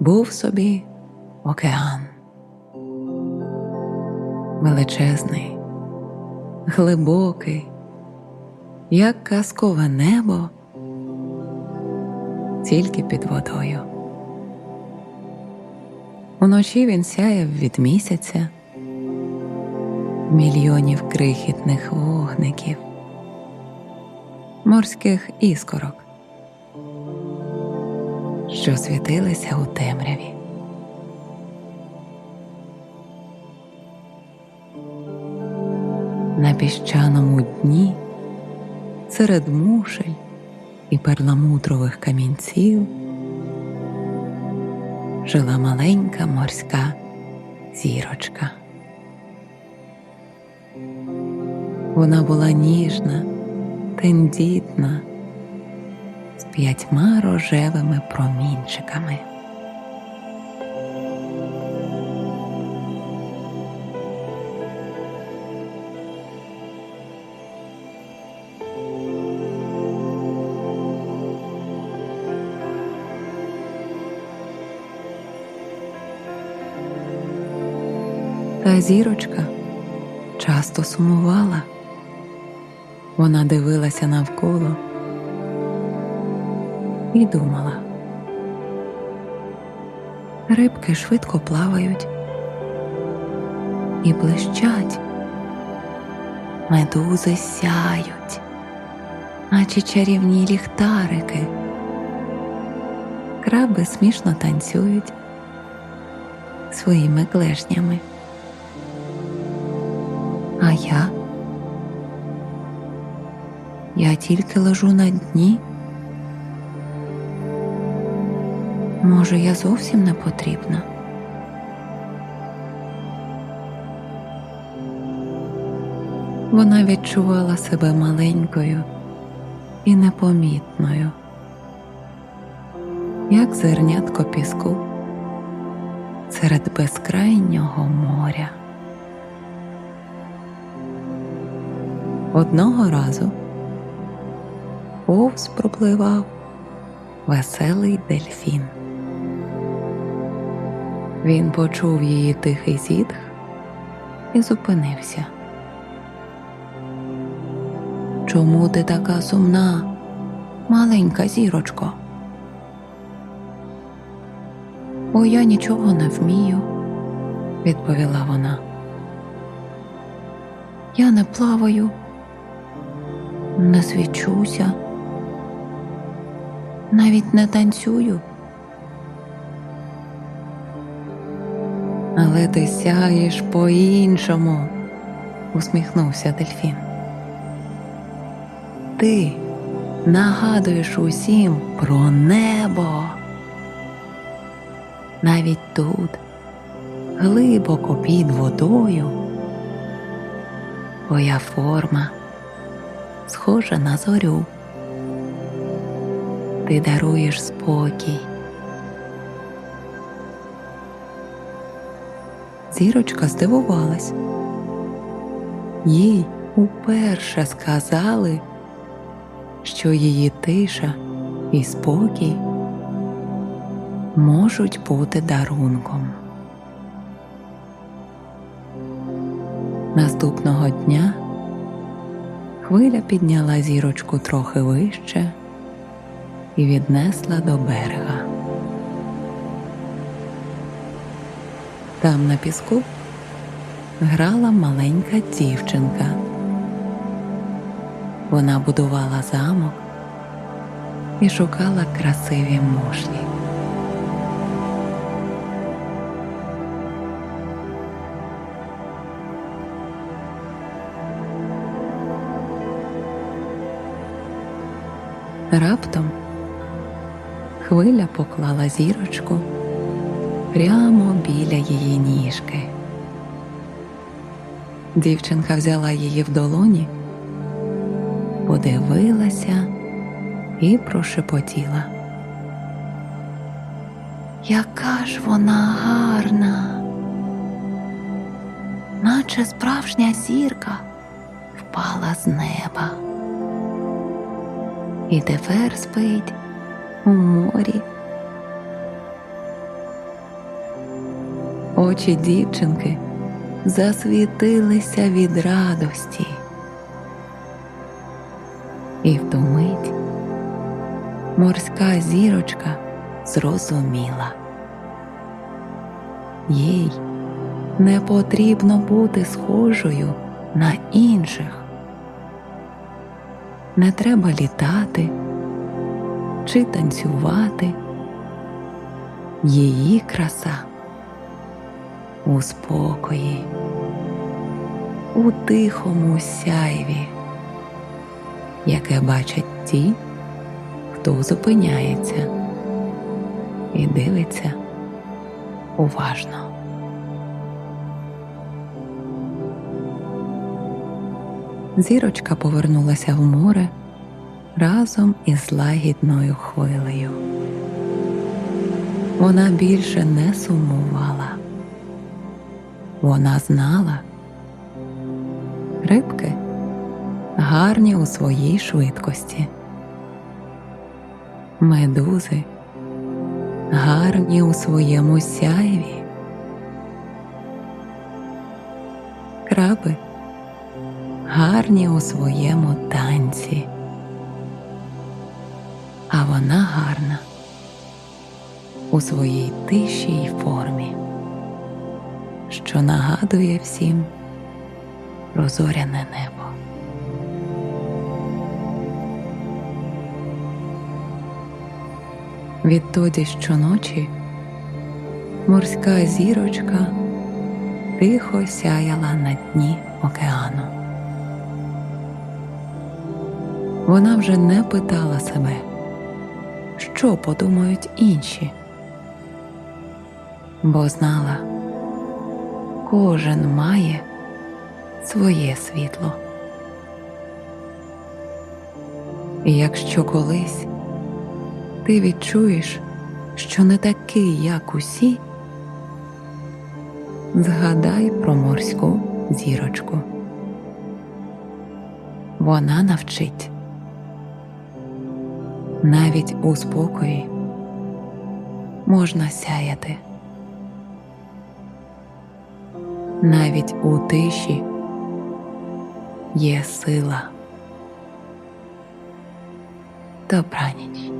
Був собі океан, величезний, глибокий, як казкове небо, тільки під водою. Уночі він сяяв від місяця, мільйонів крихітних вогників, морських іскорок, що світилися у темряві. На піщаному дні серед мушель і перламутрових камінців жила маленька морська зірочка. Вона була ніжна, тендітна, з п'ятьма рожевими промінчиками. Та зірочка часто сумувала. Вона дивилася навколо і думала. Рибки швидко плавають і блищать, медузи сяють, наче чарівні ліхтарики, краби смішно танцюють своїми клешнями. А я? Я тільки лежу на дні. Може, я зовсім не потрібна. Вона відчувала себе маленькою і непомітною, як зернятко піску серед безкрайнього моря. Одного разу повз пропливав веселий дельфін. Він почув її тихий зітх і зупинився. Чому ти така сумна, маленька зірочко? Бо я нічого не вмію, відповіла вона. Я не плаваю не свічуся, навіть не танцюю. Але ти сяєш по-іншому, усміхнувся дельфін. Ти нагадуєш усім про небо. Навіть тут, глибоко під водою, твоя форма схожа на зорю. Ти даруєш спокій. Зірочка здивувалась. Їй уперше сказали, що її тиша і спокій можуть бути дарунком. Наступного дня Хвиля підняла зірочку трохи вище і віднесла до берега. Там на піску грала маленька дівчинка. Вона будувала замок і шукала красиві мушлі. Раптом хвиля поклала зірочку прямо біля її ніжки. Дівчинка взяла її в долоні, подивилася і прошепотіла. Яка ж вона гарна, наче справжня зірка впала з неба. і тепер спить у морі. Очі дівчинки засвітилися від радості. І в ту мить морська зірочка зрозуміла. Їй не потрібно бути схожою на інших. Не треба літати чи танцювати. Її краса у спокої, у тихому сяйві, яке бачать ті, хто зупиняється і дивиться уважно. Зірочка повернулася в море разом із лагідною хвилею. Вона більше не сумувала. Вона знала, рибки гарні у своїй швидкості, медузи гарні у своєму сяйві, краби гарні у своєму танці, а вона гарна у своїй тишій формі, що нагадує всім про зоряне небо. Відтоді щоночі морська зірочка тихо сяяла на дні океану. Вона вже не питала себе, що подумають інші, бо знала, кожен має своє світло. І якщо колись ти відчуєш, що не такий, як усі, згадай про морську зірочку. Вона навчить навіть у спокої можна сяяти, навіть у тиші є сила. Добраніч.